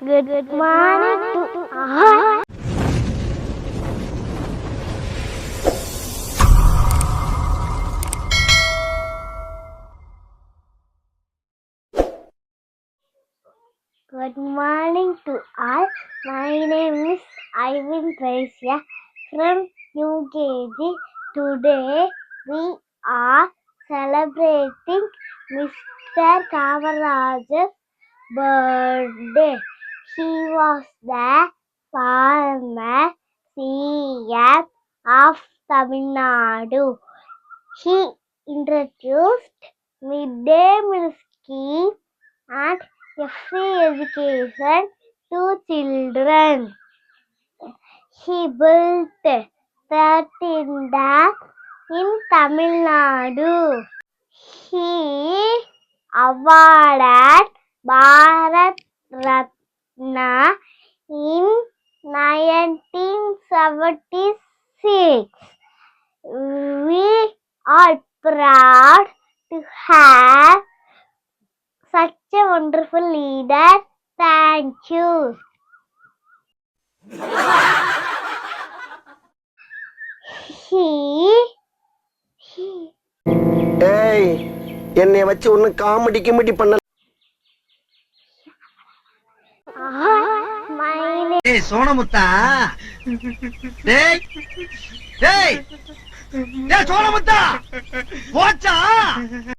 Good, morning to all. Good morning to all. My name is Ivan Paisya from UKG. Today we are celebrating Mr. Kamaraj's birthday. She was the former CM of Tamil Nadu. she introduced midday meal scheme and free education to children. He built 13 dams in Tamil Nadu. He awarded Bharat Ratna in 1976. We are proud to have such a wonderful leader. Thank you. He, he, ஏய் என்னை வச்சு ஒன்னும் comedy கிமெடி பண்ண name ஏய் சோனமுத்தா டேய் டேய். டேய் சோனமுத்தா போச்சா?